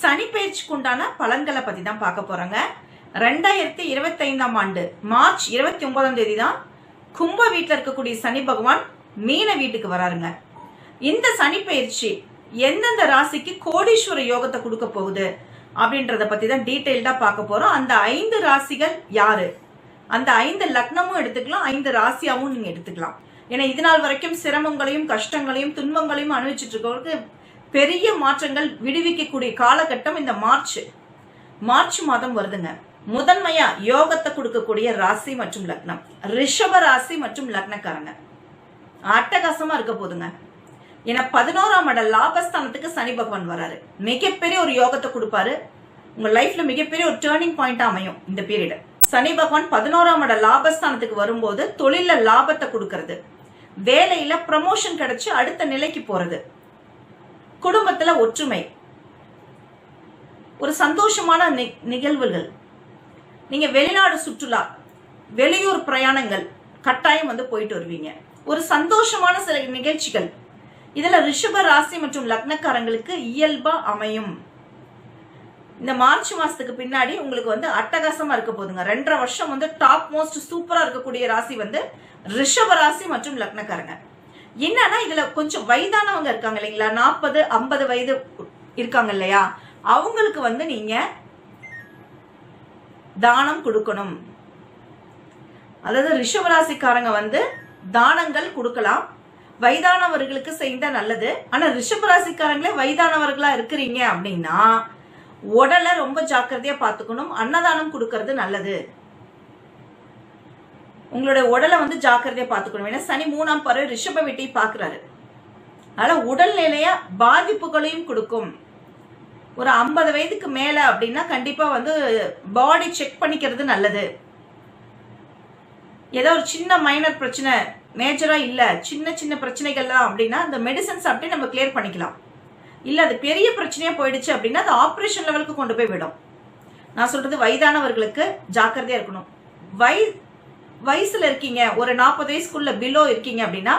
சனி பயிற்சிக்கு உண்டான பலன்களை பத்தி தான் பார்க்க போறோங்க. ரெண்டாயிரத்தி இருபத்தைந்தாம் ஆண்டு மார்ச் இருபத்தி ஒன்பதாம் தேதி தான் கும்ப வீட்டில் இருக்கக்கூடிய சனி பகவான் மீன வீட்டுக்கு வராருங்க. இந்த சனி பயிற்சி எந்தெந்த ராசிக்கு கோடீஸ்வர யோகத்தை கொடுக்க போகுது அப்படின்றத பத்தி தான் டீட்டெயில்டா பார்க்க போறோம். அந்த ஐந்து ராசிகள் யாரு? அந்த ஐந்து லக்னமும் எடுத்துக்கலாம் ஐந்து ராசியாவும் நீங்க எடுத்துக்கலாம். ஏன்னா இது நாள் வரைக்கும் சிரமங்களையும் கஷ்டங்களையும் துன்பங்களையும் அனுபவிச்சுட்டு இருக்கவங்களுக்கு பெரிய மாற்றங்கள் விடுவிக்கக்கூடிய காலகட்டம் இந்த மார்ச். மார்ச் மாதம் வருதுங்க. முதன்மையா யோகத்தை கொடுக்கக்கூடிய ராசி மற்றும் லக்னம். ரிஷப ராசி மற்றும் லக்னக்காரங்க. அட்டகாசமா இருக்க போதுங்க. ஏன்னா பதினோராம் இட லாபஸ்தானத்துக்கு சனி பகவான் வராரு. மிகப்பெரிய ஒரு யோகத்தை கொடுப்பாரு. உங்க லைஃப்ல மிகப்பெரிய ஒரு டேர்னிங் பாயிண்ட் அமையும் இந்த பீரியட் சனி பகவான் பதினோராம் இட லாபஸ்தானத்துக்கு வரும்போது தொழில லாபத்தை கொடுக்கறது. வேலையில ப்ரமோஷன் கிடைச்சு அடுத்த நிலைக்கு போறது. குடும்பத்துல ஒற்றுமை. ஒரு சந்தோஷமான நி- நிகழ்வுகள். நீங்க வெளிநாடு சுற்றுலா வெளியூர் பிரயாணங்கள் கட்டாயம் வந்து போயிட்டு வருவீங்க. ஒரு சந்தோஷமான சில நிகழ்ச்சிகள். இதுல ரிஷப ராசி மற்றும் லக்னக்காரங்களுக்கு இயல்பா அமையும். இந்த மார்ச் மாசத்துக்கு பின்னாடி உங்களுக்கு வந்து அட்டகாசமா இருக்க போதுங்க ரெண்டரை வருஷம் வந்து டாப் மோஸ்ட் சூப்பரா இருக்கக்கூடிய ராசி வந்து ரிஷப ராசி மற்றும் லக்னக்காரங்க. என்னன்னா இதுல கொஞ்சம் வயதானவங்க இருக்காங்க இல்லைங்களா? நாற்பது ஐம்பது வயது இருக்காங்க இல்லையா? அவங்களுக்கு வந்து நீங்க தானம் கொடுக்கணும். அதாவது ரிஷபராசிக்காரங்க வந்து தானங்கள் கொடுக்கலாம். வயதானவர்களுக்கு செய்த நல்லது. ஆனா ரிஷபராசிக்காரங்களே வயதானவர்களா இருக்கிறீங்க அப்படின்னா உடலை ரொம்ப ஜாக்கிரதையா பார்த்துக்கணும். அன்னதானம் கொடுக்கறது நல்லது. உங்களுடைய உடலை வந்து ஜாக்கிரதையா பார்த்துக்கணும். ஏன்னா சனி மூணாம் பறவை ரிஷப வீட்டை பார்க்கறாரு. அதனால உடல்நிலையா பாதிப்புகளையும் கொடுக்கும். ஒரு ஐம்பது வயதுக்கு மேல அப்படின்னா கண்டிப்பா வந்து பாடி செக் பண்ணிக்கிறது நல்லது. ஏதோ ஒரு சின்ன மைனர் பிரச்சனை மேஜரா இல்ல சின்ன சின்ன பிரச்சனைகள்லாம் அப்படின்னா அந்த மெடிசன்ஸ் அப்படியே நம்ம கிளியர் பண்ணிக்கலாம். இல்ல அது பெரிய பிரச்சனையா போயிடுச்சு அப்படின்னா அது ஆப்ரேஷன் லெவலுக்கு கொண்டு போய் விடும். நான் சொல்றது வயதானவர்களுக்கு ஜாக்கிரதையா இருக்கணும். வய வயசுல இருக்கீங்க ஒரு நாற்பது வயசுக்குள்ள பிலோ இருக்கீங்க அப்படின்னா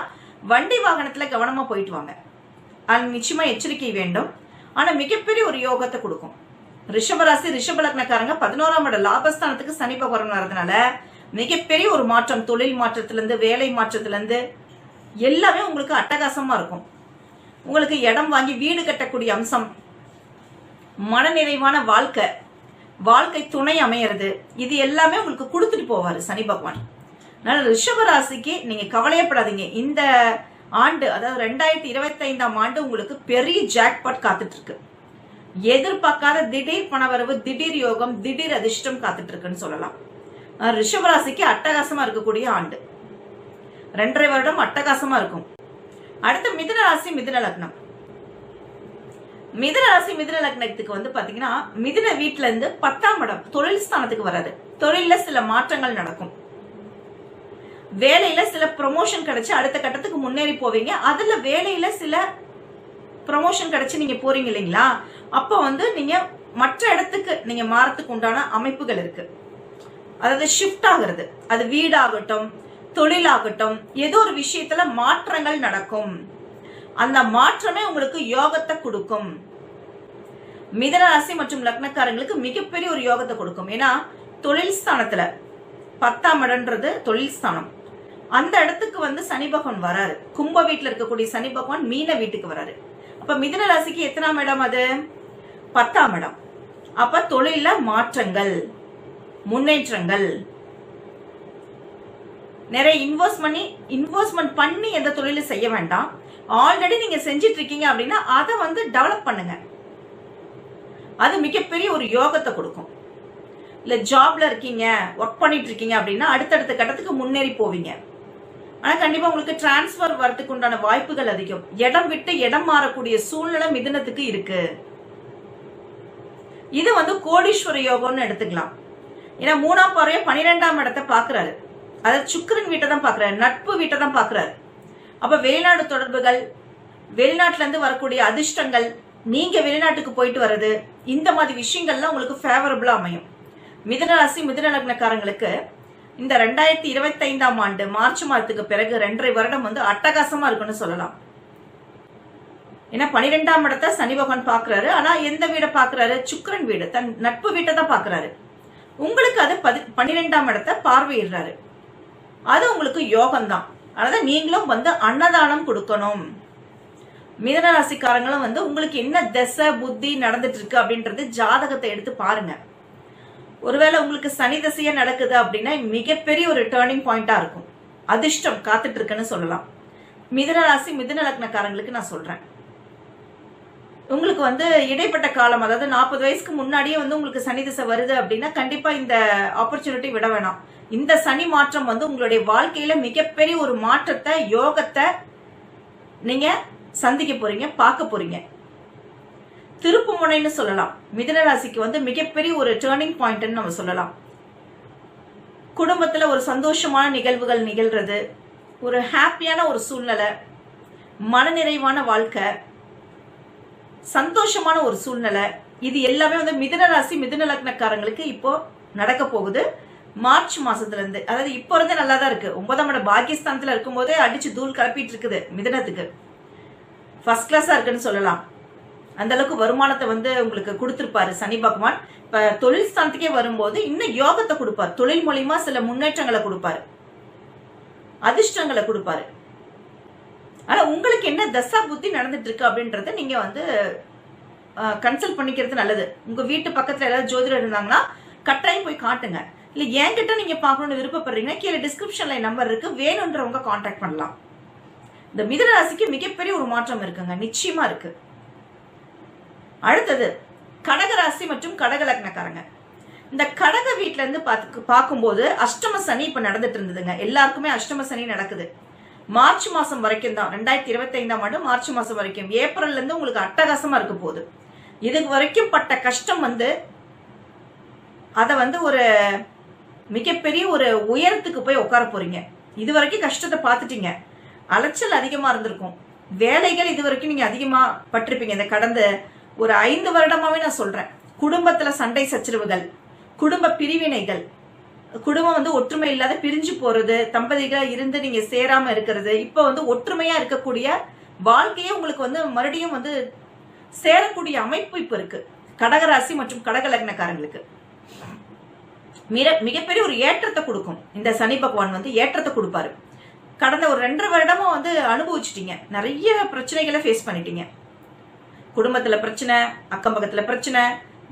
வண்டி வாகனத்துல கவனமா போயிட்டு வாங்க. அது நிச்சயமா எச்சரிக்கை வேண்டும். ஆனா மிகப்பெரிய ஒரு யோகத்தை கொடுக்கும். ரிஷபராசி ரிஷப லக்னக்காரங்க பதினோராம் இட லாபஸ்தானத்துக்கு சனி பகவான் வர்றதுனால மிகப்பெரிய ஒரு மாற்றம் தொழில் மாற்றத்துல இருந்து வேலை மாற்றத்துல இருந்து எல்லாமே உங்களுக்கு அட்டகாசமா இருக்கும். உங்களுக்கு இடம் வாங்கி வீடு கட்டக்கூடிய அம்சம் மனநிறைவான வாழ்க்கை வாழ்க்கை துணை அமையறது இது எல்லாமே உங்களுக்கு கொடுத்துட்டு போவாரு சனி பகவான். அதனால ரிஷபராசிக்கு நீங்க கவலையப்படாதீங்க. இந்த ஆண்டு அதாவது ரெண்டாயிரத்தி இருபத்தைந்தாம் ஆண்டு உங்களுக்கு பெரிய ஜாக்பாட் காத்துட்டு இருக்கு எதிர்பார்க்காத திடீர் பணவரவு திடீர் யோகம் திடீர் அதிர்ஷ்டம் காத்துட்டு இருக்குன்னு சொல்லலாம் ரிஷபராசிக்கு அட்டகாசமா இருக்கக்கூடிய ஆண்டு. ரெண்டரை வருடம் அட்டகாசமா இருக்கும். அடுத்து மிதுன ராசி மிதுன லக்னம். மிதுன ராசி மிதுன லக்னத்துக்கு வந்து பாத்தீங்கன்னா மிதுன வீட்டுல இருந்து பத்தாம் இடம் தொழில் ஸ்தானத்துக்கு வராது. தொழில சில மாற்றங்கள் நடக்கும். வேலையில சில ப்ரொமோஷன் கிடைச்சு அடுத்த கட்டத்துக்கு முன்னேறி போவீங்க. அதுல வேலையில சில ப்ரொமோஷன் கிடைச்சு நீங்க போறீங்க இல்லைங்களா? அப்போ வந்து நீங்க மற்ற இடத்துக்கு நீங்க மாறத்துக்கு உண்டான அமைப்புகள் இருக்கு. அதாவது ஷிஃப்ட் ஆகுறது. அது வீடாகட்டும் தொழிலாகட்டும் ஏதோ ஒரு விஷயத்துல மாற்றங்கள் நடக்கும். அந்த மாற்றமே உங்களுக்கு யோகத்தை கொடுக்கும். மிதனராசி மற்றும் லக்னக்காரங்களுக்கு மிகப்பெரிய ஒரு யோகத்தை கொடுக்கும். ஏன்னா தொழில் ஸ்தானத்துல பத்தாம் இடம்ன்றது தொழில் ஸ்தானம். அந்த இடத்துக்கு வந்து சனி பகவான் வராரு. கும்ப வீட்டுல இருக்கக்கூடிய சனி பகவான் மீன வீட்டுக்கு வராரு. அப்ப மிதுன ராசிக்கு எத்தனாம் இடம் அது? பத்தாம் இடம் அப்ப தொழில மாற்றங்கள் முன்னேற்றங்கள். நிறைய இன்வெஸ்ட் பண்ணி இன்வெஸ்ட்மெண்ட் பண்ணி எந்த தொழிலும் செய்ய வேண்டாம். ஆல்ரெடி நீங்க செஞ்சிட்டு இருக்கீங்க அப்படின்னா அதை வந்து டெவலப் பண்ணுங்க. அது மிகப்பெரிய ஒரு யோகத்தை கொடுக்கும். இல்ல ஜாப்ல இருக்கீங்க ஒர்க் பண்ணிட்டு இருக்கீங்க அப்படின்னா அடுத்தடுத்த கட்டத்துக்கு முன்னேறி போவீங்க. ஆனா கண்டிப்பா உங்களுக்கு டிரான்ஸ்பர் வரதுக்கு உண்டான வாய்ப்புகள் அதிகம். இடம் விட்டு இடம் மாறக்கூடிய சூழ்நிலை மிதனத்துக்கு இருக்கு. இது வந்து கோடீஸ்வர யோகம்னு எடுத்துக்கலாம். ஏன்னா மூணாம் பார்வைய பனிரெண்டாம் இடத்தை பாக்குறாரு அதாவது சுக்கரன் வீட்டை தான் பாக்குறாரு நட்பு வீட்டை தான் பாக்குறாரு அப்ப வெளிநாடு தொடர்புகள் வெளிநாட்டுல இருந்து வரக்கூடிய அதிர்ஷ்டங்கள் நீங்க வெளிநாட்டுக்கு போயிட்டு வர்றது இந்த மாதிரி விஷயங்கள்லாம் உங்களுக்கு ஃபேவரபிளா அமையும். மிதுன ராசி மிதுன லக்னக்காரங்களுக்கு இந்த ரெண்டாயிரத்தி இருபத்தைந்தாம் ஆண்டு மார்ச் மாதத்துக்கு பிறகு ரெண்டரை வருடம் வந்து அட்டகாசமா இருக்குன்னு சொல்லலாம். ஏன்னா பனிரெண்டாம் இடத்தை சனி பகவான் பாக்குறாரு ஆனா எந்த வீடை பாக்குறாரு சுக்கரன் வீடு. தன் நட்பு வீட்டை தான் பாக்குறாரு உங்களுக்கு அது பதி பன்னிரெண்டாம் இடத்தை பார்வையிடுறாரு. அது உங்களுக்கு யோகம்தான் அதாவது நீங்களும் வந்து அன்னதானம் கொடுக்கணும். மிதன ராசிக்காரங்களும் வந்து உங்களுக்கு என்ன திசை புத்தி நடந்துட்டு இருக்கு அப்படின்றது ஜாதகத்தை எடுத்து பாருங்க. ஒருவேளை உங்களுக்கு சனி திசையா நடக்குது அப்படின்னா மிகப்பெரிய ஒரு டேர்னிங் பாயிண்டா இருக்கும். அதிர்ஷ்டம் காத்துட்டு இருக்குன்னு சொல்லலாம். மிதன ராசி லக்னக்காரங்களுக்கு நான் சொல்றேன். உங்களுக்கு வந்து இடைப்பட்ட காலம் அதாவது நாற்பது வயசுக்கு முன்னாடியே வந்து உங்களுக்கு சனி திசை வருது அப்படின்னா கண்டிப்பா இந்த ஆப்பர்ச்சுனிட்டி விட வேணாம். இந்த சனி மாற்றம் வந்து உங்களுடைய வாழ்க்கையில மிகப்பெரிய ஒரு மாற்றத்தை யோகத்தை நீங்க சந்திக்க போறீங்க பார்க்க போறீங்க. திருப்பு முனைன்னு சொல்லலாம். மிதன ராசிக்கு வந்து மிகப்பெரிய ஒரு டேர்னிங் பாயிண்ட்னு நம்ம சொல்லலாம். குடும்பத்துல ஒரு சந்தோஷமான நிகழ்வுகள் நிகழ்றது ஒரு ஹாப்பியான ஒரு சூழ்நிலை மனநிறைவான வாழ்க்கை சந்தோஷமான ஒரு சூழ்நிலை இது எல்லாமே வந்து மிதுன ராசி மிதுன லக்னக்காரங்களுக்கு இப்போ நடக்க போகுது. மார்ச் மாசத்துல இருந்து அதாவது இப்போ இருந்தே நல்லா தான் இருக்கு. ஒன்பதாம் இடம் பாகிஸ்தானத்துல இருக்கும்போதே அடிச்சு தூள் கிளப்பிட்டு இருக்குது மிதனத்துக்கு. ஃபர்ஸ்ட் கிளாஸா இருக்குன்னு சொல்லலாம். அந்த அளவுக்கு வருமானத்தை வந்து உங்களுக்கு கொடுத்துருப்பாரு சனி பகவான். இப்ப தொழில் ஸ்தானத்துக்கே வரும்போது இன்னும் யோகத்தை கொடுப்பார். தொழில் மூலியமா சில முன்னேற்றங்களை கொடுப்பாரு. அதிர்ஷ்டங்களை கொடுப்பாரு. ஆனா உங்களுக்கு என்ன தசா புத்தி நடந்துட்டு இருக்கு அப்படின்றத நீங்க வந்து கன்சல்ட் பண்ணிக்கிறது நல்லது. உங்க வீட்டு பக்கத்துல ஏதாவது ஜோதிடர் இருந்தாங்கன்னா கட்டாயம் போய் காட்டுங்க. இல்ல என்கிட்ட நீங்க பாக்கணும்னு விருப்பப்படுறீங்கன்னா கீழே டிஸ்கிரிப்ஷன்ல நம்பர் இருக்கு. வேணுன்றவங்க காண்டாக்ட் பண்ணலாம். இந்த மிதனராசிக்கு மிகப்பெரிய ஒரு மாற்றம் இருக்குங்க. நிச்சயமா இருக்கு. அடுத்தது கடகராசி மற்றும் கடகலக்னக்காரங்க. இந்த கடக வீட்டுல இருந்து பார்த்து பார்க்கும்போது அஷ்டம சனி இப்ப நடந்துட்டு இருந்ததுங்க. எல்லாருக்குமே அஷ்டம சனி நடக்குது. மார்ச் மாசம் வரைக்கும் தான். ரெண்டாயிரத்தி இருபத்தி ஐந்தாம் ஆண்டு மார்ச் மாசம் வரைக்கும். ஏப்ரல்ல இருந்து உங்களுக்கு அட்டகாசமா இருக்க போகுது. இது வரைக்கும் பட்ட கஷ்டம் வந்து அதை வந்து ஒரு மிகப்பெரிய ஒரு உயரத்துக்கு போய் உட்கார போறீங்க. இது வரைக்கும் கஷ்டத்தை பார்த்துட்டீங்க அலைச்சல் அதிகமா இருந்திருக்கும். வேலைகள் இது வரைக்கும் நீங்க அதிகமா பட்டிருப்பீங்க. இந்த கடந்த ஒரு ஐந்து வருடமாவே நான் சொல்றேன். குடும்பத்துல சண்டை சச்சரவுகள் குடும்ப பிரிவினைகள் குடும்பம் வந்து ஒற்றுமை இல்லாத பிரிஞ்சு போறது தம்பதிகள் இருந்து நீங்க சேராம இருக்கிறது இப்போ வந்து ஒற்றுமையா இருக்கக்கூடிய வாழ்க்கையே உங்களுக்கு வந்து மறுபடியும் வந்து சேரக்கூடிய அமைப்பு இப்ப இருக்கு. கடகராசி மற்றும் கடகலக்னக்காரங்களுக்கு. மிக மிகப்பெரிய ஒரு ஏற்றத்தை கொடுக்கும். இந்த சனி பகவான் வந்து ஏற்றத்தை கொடுப்பாரு. கடந்த ஒரு ரெண்டரை வருடமும் வந்து அனுபவிச்சிட்டீங்க. நிறைய பிரச்சனைகளை ஃபேஸ் பண்ணிட்டீங்க. குடும்பத்துல பிரச்சனை அக்கம் பக்கத்துல பிரச்சனை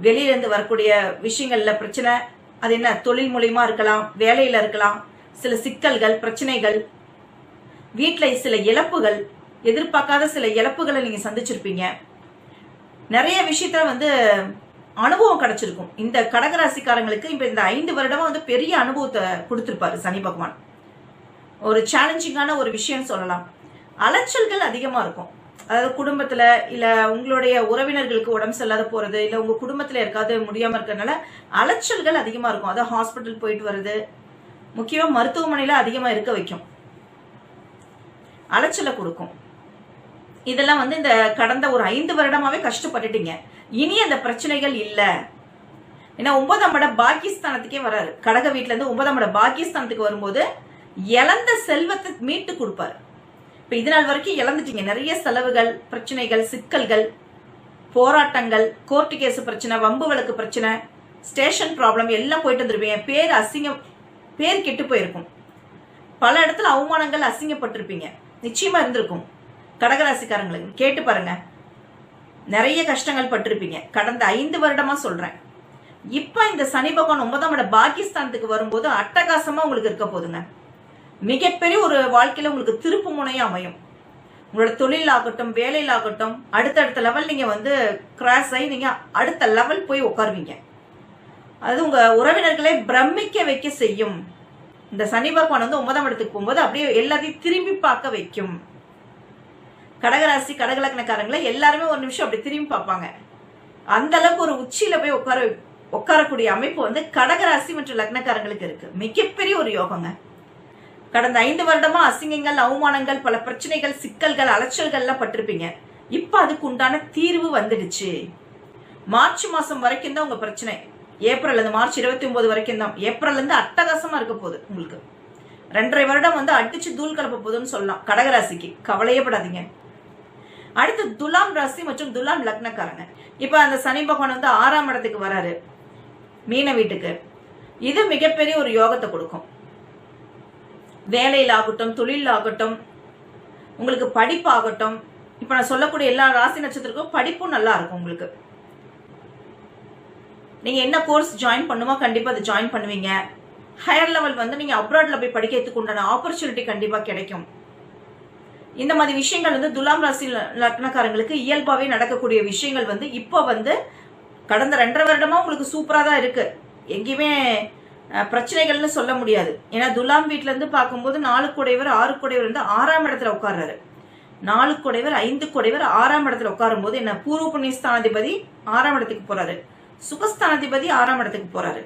வெளியில இருந்து வரக்கூடிய விஷயங்கள்ல பிரச்சனை. அது என்ன? தொழில் மூலியமா இருக்கலாம் வேலையில இருக்கலாம். சில சிக்கல்கள் பிரச்சனைகள் வீட்டில் சில இழப்புகள் எதிர்பார்க்காத சில இழப்புகளை நீங்க சந்திச்சிருப்பீங்க. நிறைய விஷயத்துல வந்து அனுபவம் கிடைச்சிருக்கும். இந்த கடகராசிக்காரங்களுக்கு இப்ப இந்த ஐந்து வருடமா வந்து பெரிய அனுபவத்தை கொடுத்திருப்பாரு சனி பகவான். ஒரு சேலஞ்சிங்கான ஒரு விஷயம் சொல்லலாம். அலைச்சல்கள் அதிகமா இருக்கும். அதாவது குடும்பத்துல இல்ல உங்களுடைய உறவினர்களுக்கு உடம்பு சரியில்லாத போறது இல்ல உங்க குடும்பத்துல இருக்காது முடியாம இருக்கிறதுனால அலைச்சல்கள் அதிகமா இருக்கும். அதாவது ஹாஸ்பிட்டல் போயிட்டு வருது முக்கியமா மருத்துவமனையில அதிகமா இருக்க வைக்கும். அலைச்சலை கொடுக்கும். இதெல்லாம் வந்து இந்த கடந்த ஒரு ஐந்து வருடமாவே கஷ்டப்பட்டுட்டீங்க. இனி அந்த பிரச்சனைகள் இல்ல. ஏன்னா ஒன்பதாம் இடம் பாகிஸ்தானத்துக்கே வராரு. கடக வீட்டுல இருந்து ஒன்பதாம் இடம் பாகிஸ்தானத்துக்கு வரும்போது இழந்த செல்வத்தை மீட்டு கொடுப்பாரு. இப்ப இது நாள் வரைக்கும் இழந்துட்டீங்க. நிறைய செலவுகள் பிரச்சனைகள் சிக்கல்கள் போராட்டங்கள் கோர்ட்டு கேஸ் பிரச்சனை வம்பு வழக்கு பிரச்சனை ஸ்டேஷன் ப்ராப்ளம் எல்லாம் போயிட்டு வந்துருப்பீங்க பேர் அசிங்கம் பேர் கெட்டு போயிருக்கும். பல இடத்துல அவமானங்கள் அசிங்கப்பட்டிருப்பீங்க. நிச்சயமா இருந்திருக்கும். கடகராசிக்காரங்களுக்கு கேட்டு பாருங்க. நிறைய கஷ்டங்கள் பட்டிருப்பீங்க. கடந்த ஐந்து வருடமா சொல்றேன். இப்ப இந்த சனி பகவான் ஒன்பதாம் இட பாகிஸ்தானத்துக்கு வரும்போது அட்டகாசமா உங்களுக்கு இருக்க போதுங்க. மிகப்பெரிய ஒரு வாழ்க்கையில உங்களுக்கு திருப்பு முனையா அமையும். உங்களோட தொழில் ஆகட்டும் வேலையில் ஆகட்டும் அடுத்தடுத்த லெவல் நீங்க வந்து கிராஸ் ஆகி நீங்க அடுத்த லெவல் போய் உட்காருவீங்க. அது உங்க உறவினர்களை பிரமிக்க வைக்க செய்யும். இந்த சனி பகவான் வந்து ஒன்பதாம் இடத்துக்கு போகும்போது அப்படியே எல்லாத்தையும் திரும்பி பார்க்க வைக்கும். கடகராசி கடகலக்கணக்காரங்களை எல்லாருமே ஒரு நிமிஷம் அப்படி திரும்பி பார்ப்பாங்க. அந்த அளவுக்கு ஒரு உச்சியில போய் உட்கார உட்காரக்கூடிய அமைப்பு வந்து கடகராசி மற்றும் லக்னக்காரங்களுக்கு இருக்கு. மிகப்பெரிய ஒரு யோகங்க. கடந்த ஐந்து வருடமா அசிங்கங்கள் அவமானங்கள் பல பிரச்சனைகள் சிக்கல்கள் அலைச்சல்கள்லாம் பட்டிருப்பீங்க. இப்ப அதுக்கு உண்டான தீர்வு வந்துடுச்சு. மார்ச் மாசம் வரைக்கும் தான் உங்க பிரச்சனை. ஏப்ரல் இருந்து மார்ச் இருபத்தி ஒன்பது வரைக்கும் தான். ஏப்ரல் இருந்து அட்டகாசமா இருக்க போகுது உங்களுக்கு. ரெண்டரை வருடம் வந்து அடிச்சு தூள் கலப்ப போகுதுன்னு சொல்லலாம். கடகராசிக்கு. கவலையே படாதீங்க. அடுத்து துலாம் ராசி மற்றும் துலாம் லக்னக்காரங்க. இப்ப அந்த சனி பகவான் வந்து ஆறாம் இடத்துக்கு வராரு. மீன வீட்டுக்கு. இது மிகப்பெரிய ஒரு யோகத்தை கொடுக்கும். வேலையில் ஆகட்டும் தொழில் ஆகட்டும் உங்களுக்கு படிப்பாகட்டும் இப்போ இப்ப நான் சொல்லக்கூடிய எல்லா ராசி நட்சத்திரக்கும் படிப்பும் நல்லா இருக்கும் உங்களுக்கு. நீங்க என்ன கோர்ஸ் ஜாயின் பண்ணுமோ கண்டிப்பா அதை ஜாயின் பண்ணுவீங்க. ஹையர் லெவல் வந்து நீங்க அப்ராட்ல போய் படிக்கிறதுக்கு உண்டான ஆப்பர்ச்சுனிட்டி கண்டிப்பா கிடைக்கும். இந்த மாதிரி விஷயங்கள் வந்து துலாம் ராசி லக்னக்காரங்களுக்கு இயல்பாவே நடக்கக்கூடிய விஷயங்கள் வந்து இப்போ வந்து கடந்த ரெண்டரை வருடமா உங்களுக்கு சூப்பரா தான் இருக்கு. எங்கேயுமே பிரச்சனைகள்னு சொல்ல முடியாது. ஏன்னா துலாம் வீட்ல இருந்து பார்க்கும்போது நாலு குடைவர் ஆறு குடைவர் வந்து ஆறாம் இடத்துல உட்கார்றாரு. நாலு குடைவர் ஐந்து குடைவர் ஆறாம் இடத்துல உட்காரும் போது என்ன பூர்வ புண்ணிய ஸ்தானாதிபதி ஆறாம் இடத்துக்கு போறாரு. சுகஸ்தானாதிபதி ஆறாம் இடத்துக்கு போறாரு.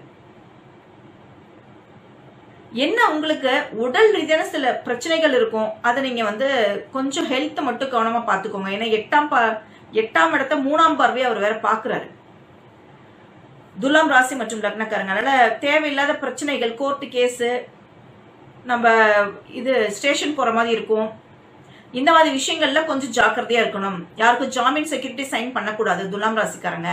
என்ன உங்களுக்கு உடல் ரீதியான சில பிரச்சனைகள் இருக்கும் அதை நீங்க வந்து கொஞ்சம் ஹெல்த் மட்டும் கவனமா பாத்துக்கோங்க ஏன்னா எட்டாம் பா எட்டாம் இடத்த மூணாம் பார்வையை அவர் வேற பாக்குறாரு துலாம் ராசி மற்றும் லக்னக்காரங்க அதனால தேவையில்லாத பிரச்சனைகள் கோர்ட்டு கேஸு நம்ம இது ஸ்டேஷன் போற மாதிரி இருக்கும். இந்த மாதிரி விஷயங்கள்ல கொஞ்சம் ஜாக்கிரதையா இருக்கணும். யாருக்கும் ஜாமீன் செக்யூரிட்டி சைன் பண்ணக்கூடாது துலாம் ராசிக்காரங்க.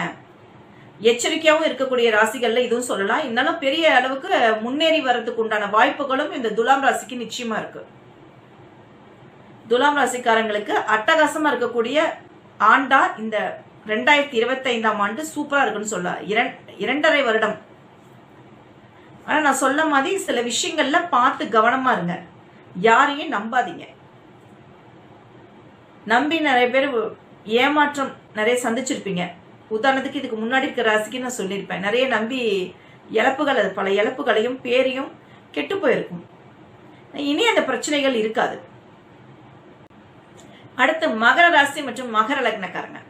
எச்சரிக்கையாகவும் இருக்கக்கூடிய ராசிகள்ல இதுவும் சொல்லலாம். இருந்தாலும் பெரிய அளவுக்கு முன்னேறி வர்றதுக்கு உண்டான வாய்ப்புகளும் இந்த துலாம் ராசிக்கு நிச்சயமா இருக்கு. துலாம் ராசிக்காரங்களுக்கு அட்டகாசமா இருக்கக்கூடிய ஆண்டா இந்த ரெண்டாயிரத்தி இருபத்தி ஐந்தாம் ஆண்டு சூப்பரா இருக்குன்னு சொல்லலாம் இரண்- இரண்டரை வருடம். ஆனால் நான் சொல்ல மாதிரி சில விஷயங்கள்ல பார்த்து கவனமா இருங்க. யாரையும் நம்பாதீங்க. நம்பி நிறைய பேர் ஏமாற்றம் நிறைய சந்திச்சிருப்பீங்க. உதாரணத்துக்கு இதுக்கு முன்னாடி இருக்க ராசிக்கு நான் சொல்லியிருப்பேன். நிறைய நம்பி இழப்புகள் அது பல இழப்புகளையும் பேரையும் கெட்டு போயிருக்கும். இனி அந்த பிரச்சனைகள் இருக்காது. அடுத்து மகர ராசி மற்றும் மகர லக்னக்காரங்க.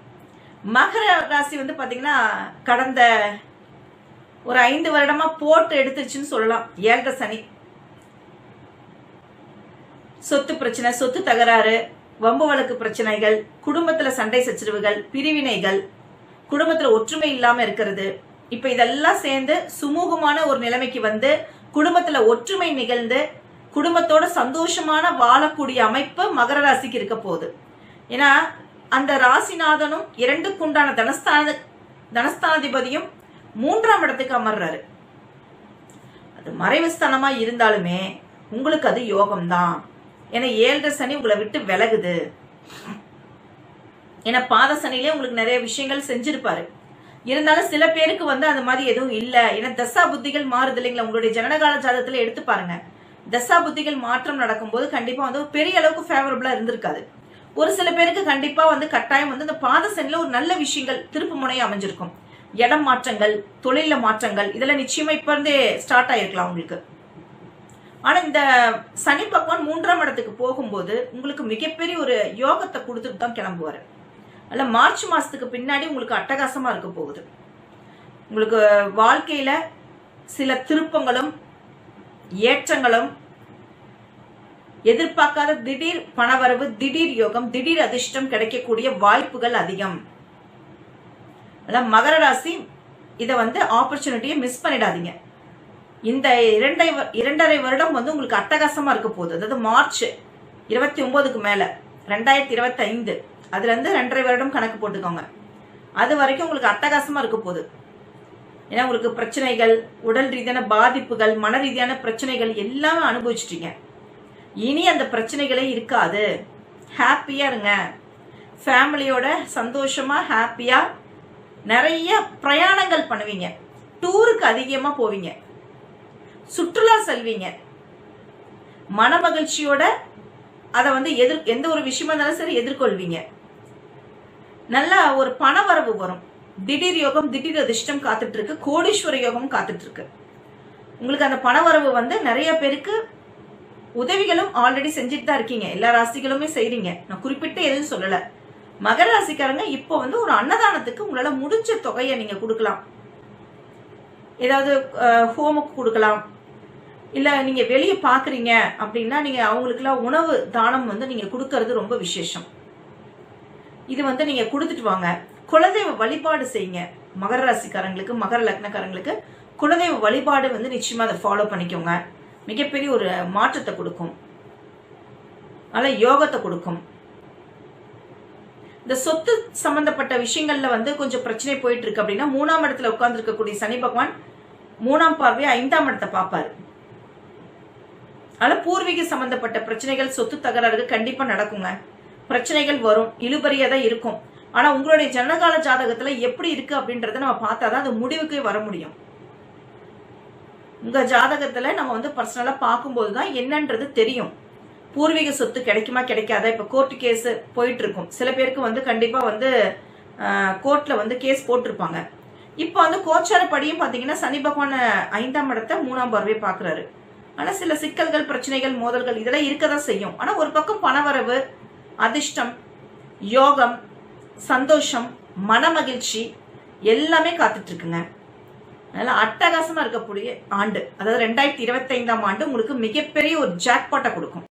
மகர ராசி வந்து பாத்தீங்கன்னா கடந்த ஒரு ஐந்து வருடமா போட்டு எடுத்துருச்சுன்னு சொல்லலாம். ஏழரை சனி. சொத்து பிரச்சனை சொத்து தகராறு வம்பு வழக்கு பிரச்சனைகள் குடும்பத்துல சண்டை சச்சரவுகள் பிரிவினைகள் குடும்பத்துல ஒற்றுமை இல்லாம இருக்கிறது. இப்ப இதெல்லாம் சேர்ந்து சுமூகமான ஒரு நிலைமைக்கு வந்து குடும்பத்துல ஒற்றுமை நிகழ்ந்து குடும்பத்தோட சந்தோஷமான வாழக்கூடிய அமைப்பு மகர ராசிக்கு இருக்க போகுது. ஏன்னா அந்த ராசிநாதனும் இரண்டுக்குண்டான தனஸ்தான தனஸ்தானாதிபதியும் மூன்றாம் இடத்துக்கு அமர்றாரு. அது மறைவுஸ்தானமா இருந்தாலுமே உங்களுக்கு அது யோகம்தான். ஏன்னா ஏழரை சனி உங்களை விட்டு விலகுது. ஏன்னா பாத சனிலே உங்களுக்கு நிறைய விஷயங்கள் செஞ்சிருப்பாரு. இருந்தாலும் சில பேருக்கு வந்து அந்த மாதிரி எதுவும் இல்ல. ஏன்னா தசா புத்திகள் மாறுது இல்லைங்களா? உங்களுடைய ஜனனகால ஜாதகத்தில் எடுத்து பாருங்க. தசா புத்திகள் மாற்றம் நடக்கும்போது கண்டிப்பா வந்து பெரிய அளவுக்கு ஃபேவரபிளா இருந்திருக்காது. ஒரு சில பேருக்கு கண்டிப்பா வந்து கட்டாயம் வந்து இந்த பாத சனில ஒரு நல்ல விஷயங்கள் திருப்பு முனையை அமைஞ்சிருக்கும். இடம் மாற்றங்கள் தொழில மாற்றங்கள் இதெல்லாம் நிச்சயமா இப்ப இருந்தே ஸ்டார்ட் ஆயிருக்கலாம் உங்களுக்கு. ஆனா இந்த சனி பகவான் மூன்றாம் இடத்துக்கு போகும்போது உங்களுக்கு மிகப்பெரிய ஒரு யோகத்தை கொடுத்துட்டு தான் கிளம்புவாரு. அல்ல மார்ச் மாசத்துக்கு பின்னாடி உங்களுக்கு அட்டகாசமா இருக்க போகுது. உங்களுக்கு வாழ்க்கையில சில திருப்பங்களும் ஏற்றங்களும் எதிர்பார்க்காத திடீர் பணவரவு திடீர் யோகம் திடீர் அதிர்ஷ்டம் கிடைக்கக்கூடிய வாய்ப்புகள் அதிகம். அதான் மகர ராசி இதை வந்து ஆப்பர்ச்சுனிட்டியை மிஸ் பண்ணிடாதீங்க. இந்த இரண்டை வ- இரண்டரை வருடம் வந்து உங்களுக்கு அட்டகாசமா இருக்க போகுது. அதாவது மார்ச் இருபத்தி ஒன்பதுக்கு மேல ரெண்டாயிரத்தி இருபத்தி ஐந்து அதுல இருந்து ரெண்டரை வருடம் கணக்கு போட்டுக்கோங்க. அது வரைக்கும் உங்களுக்கு அட்டகாசமா இருக்க போகுது. ஏன்னா உங்களுக்கு பிரச்சனைகள் உடல் ரீதியான பாதிப்புகள் மன ரீதியான பிரச்சனைகள் எல்லாமே அனுபவிச்சிட்டீங்க. இனி அந்த பிரச்சனைகளே இருக்காது. ஹாப்பியா இருங்க. ஃபேமிலியோட சந்தோஷமா ஹாப்பியா நிறைய பிரயாணங்கள் பண்ணுவீங்க. டூருக்கு அதிகமா போவீங்க. சுற்றுலா செல்வீங்க. மன மகிழ்ச்சியோட அதை வந்து எதிர் எந்த ஒரு விஷயமா இருந்தாலும் சரி எதிர்கொள்வீங்க. நல்லா ஒரு பண வரவு வரும். திடீர் யோகம் திடீர் அதிர்ஷ்டம் காத்துட்டு இருக்கு கோடீஸ்வர யோகம் காத்துட்டு இருக்கு உங்களுக்கு அந்த பண வரவு வந்து நிறைய பேருக்கு உதவிகளும் ஆல்ரெடி செஞ்சுட்டு தான் இருக்கீங்க. எல்லா ராசிகளுமே செய்றீங்க. நான் குறிப்பிட்டு எதுவும் சொல்லலை. மகர ராசிக்காரங்க இப்போ வந்து ஒரு அன்னதானத்துக்கு உங்களால முடிஞ்ச தொகையை நீங்க கொடுக்கலாம். ஏதாவது ஹோமுக்கு கொடுக்கலாம். இல்ல நீங்க வெளியே பாக்குறீங்க அப்படின்னா நீங்க அவங்களுக்குலாம் உணவு தானம் வந்து நீங்க கொடுக்கறது ரொம்ப விசேஷம். இது வந்து நீங்க கொடுத்துட்டு வாங்க. குலதெய்வ வழிபாடு செய்யுங்க. மகர ராசிக்காரங்களுக்கு மகர லக்னக்காரங்களுக்கு குலதெய்வ வழிபாடு வந்து நிச்சயமா அதை ஃபாலோ பண்ணிக்கோங்க. மிகப்பெரிய ஒரு மாற்றத்தை கொடுக்கும். நல்ல யோகத்தை கொடுக்கும். இந்த சொத்து சம்பந்தப்பட்ட விஷயங்கள்ல வந்து கொஞ்சம் பிரச்சனை போயிட்டு இருக்கு அப்படின்னா மூணாம் இடத்துல உட்கார்ந்து இருக்கக்கூடிய சனி பகவான் மூணாம் பார்வை ஐந்தாம் இடத்தை பார்ப்பாரு. அதனால பூர்வீக சம்பந்தப்பட்ட பிரச்சனைகள் சொத்து தகராறுகள் கண்டிப்பா நடக்குங்க. பிரச்சனைகள் வரும் இழுபறியா தான் இருக்கும். ஆனா உங்களுடைய ஜனகால ஜாதகத்துல எப்படி இருக்கு அப்படின்றத நம்ம பார்த்தாதான் அது முடிவுக்கு வர முடியும். உங்க ஜாதகத்துல நம்ம வந்து பர்சனலா பார்க்கும்போது தான் என்னன்றது தெரியும். பூர்வீக சொத்து கிடைக்குமா கிடைக்காதா? இப்ப கோர்ட் கேஸ் போயிட்டு இருக்கும் சில பேருக்கு வந்து கண்டிப்பா வந்து கோர்ட்ல வந்து கேஸ் போட்டிருப்பாங்க. இப்போ வந்து கோச்சாரப்படியும் பாத்தீங்கன்னா சனி பகவான் ஐந்தாம் இடத்த மூணாம் பார்வை பாக்குறாரு. ஆனா சில சிக்கல்கள் பிரச்சனைகள் மோதல்கள் இதெல்லாம் இருக்கதான் செய்யும். ஆனா ஒரு பக்கம் பணவரவு அதிர்ஷ்டம் யோகம் சந்தோஷம் மனமகிழ்ச்சி எல்லாமே காத்துட்டு இருக்குங்க அதனால அட்டகாசமா இருக்கக்கூடிய ஆண்டு அதாவது ரெண்டாயிரத்தி இருபத்தைந்தாம் ஆண்டு உங்களுக்கு மிகப்பெரிய ஒரு ஜாக்பாட்டை கொடுக்கும்.